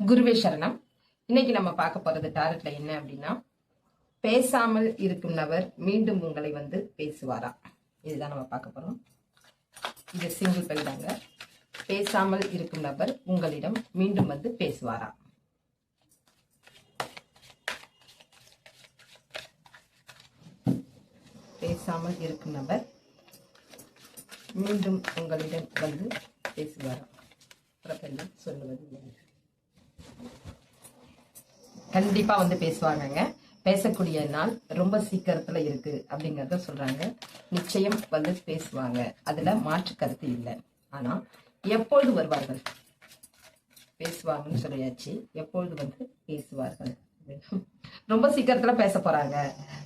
குருவே சரணம். இன்னைக்கு நம்ம பார்க்க போறது டாரட்ல என்ன அப்படின்னா பேசாமல் இருக்கும் நபர் மீண்டும் உங்களை வந்து பேசுவாரா? இதுதான் நம்ம பார்க்க போறோம். இது சிங்கிள் பெய்தாங்க பேசாமல் இருக்கும் நபர் உங்களிடம் மீண்டும் வந்து பேசுவாரா? பேசாமல் இருக்கும் நபர் மீண்டும் உங்களிடம் வந்து பேசுவாரா? பிரபஞ்சம் சொல்லுவது? கண்டிப்பாக வந்து பேசுவாங்கங்க. பேசக்கூடிய நாள் ரொம்ப சீக்கிரத்தில் இருக்கு அப்படிங்கிறத சொல்கிறாங்க நிச்சயம் வந்து பேசுவாங்க. அதில் மாற்று கருத்து இல்லை. ஆனால் எப்பொழுது வருவார்கள்? பேசுவாங்கன்னு சொல்லியாச்சு. எப்பொழுது வந்து பேசுவார்கள்? ரொம்ப சீக்கிரத்துல பேச போறாங்க.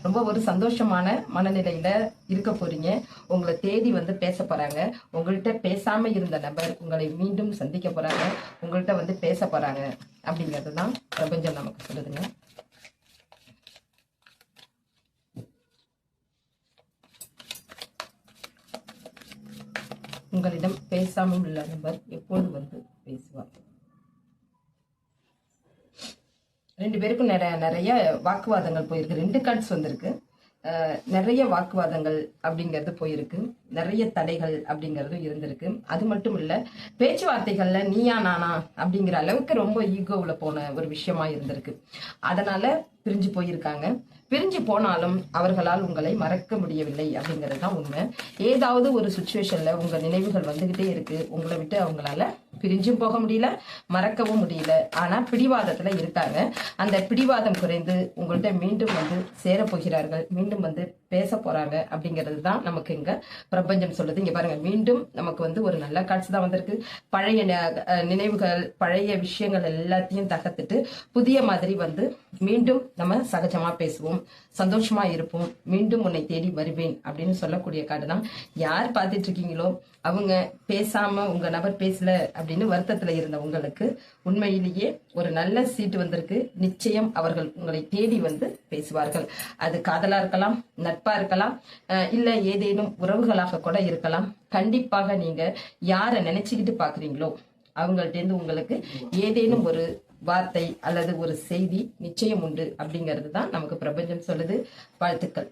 ரொம்ப ஒரு சந்தோஷமான மனநிலையில இருக்க போறீங்க. உங்களை தேடி வந்து பேச போறாங்க. உங்கள்கிட்ட பேசாம இருந்த நபர் உங்களை மீண்டும் சந்திக்க போறாங்க. உங்கள்கிட்ட வந்து பேச போறாங்க. அப்படிங்கிறது தான் பிரபஞ்சம் நமக்கு சொல்லுதுங்க. உங்களிடம் பேசாமல் உள்ள நபர் எப்போது வந்து பேசுவார்? ரெண்டு பேருக்கும் நிறைய நிறைய வாக்குவாதங்கள் போயிருக்கு. ரெண்டு கார்ட்ஸ் வந்திருக்கு. நிறைய வாக்குவாதங்கள் அப்படிங்கிறது போயிருக்கு. நிறைய தடைகள் அப்படிங்கிறதும் இருந்திருக்கு. அது மட்டும் இல்ல பேச்சுவார்த்தைகள்ல நீயா நானா அப்படிங்கிற அளவுக்கு ரொம்ப ஈகோவில் போன ஒரு விஷயமா இருந்திருக்கு. அதனால பிரிஞ்சு போயிருக்காங்க. பிரிஞ்சு போனாலும் அவர்களால் உங்களை மறக்க முடியவில்லை அப்படிங்கிறது தான் உண்மை. ஏதாவது ஒரு சுச்சுவேஷன்ல உங்க நினைவுகள் வந்துகிட்டே இருக்கு. உங்களை விட்டு அவங்களால பிரிஞ்சும் போக முடியல மறக்கவும் முடியல. ஆனா பிடிவாதத்துல இருக்காங்க. அந்த பிடிவாதம் குறைந்து உங்கள்கிட்ட மீண்டும் வந்து சேரப் போகிறார்கள் மீண்டும் வந்து பேச போறாங்க அப்படிங்கிறது தான் நமக்கு இங்க பிரபஞ்சம் சொல்லுது. இங்க பாருங்க மீண்டும் நமக்கு வந்து ஒரு நல்ல காட்சி தான் வந்திருக்கு. பழைய ந- நினைவுகள் பழைய விஷயங்கள் எல்லாத்தையும் தகர்த்துட்டு புதிய மாதிரி வந்து மீண்டும் நம்ம சகஜமா பேசுவோம் சந்தோஷமா இருப்போம் மீண்டும் உன்னை தேடி வருவேன் அப்படின்னு சொல்லக்கூடிய காடு தான். யார் பார்த்துட்டு இருக்கீங்களோ அவங்க பேசாம உங்க நபர் பேசல அப்படின்னு வருத்தத்தில் இருந்த உங்களுக்கு உண்மையிலேயே ஒரு நல்ல சீட்டு வந்திருக்கு. நிச்சயம் அவர்கள் உங்களை தேடி வந்து பேசுவார்கள். அது காதலாக இருக்கலாம் நட்பாக இருக்கலாம் இல்லை ஏதேனும் உறவுகளாக கூட இருக்கலாம். கண்டிப்பாக நீங்கள் யாரை நினச்சிக்கிட்டு பார்க்குறீங்களோ அவங்கள்ட்டேருந்து உங்களுக்கு ஏதேனும் ஒரு வார்த்தை அல்லது ஒரு செய்தி நிச்சயம் உண்டு அப்படிங்கிறது தான் நமக்கு பிரபஞ்சம் சொல்லுது. வாழ்த்துக்கள்.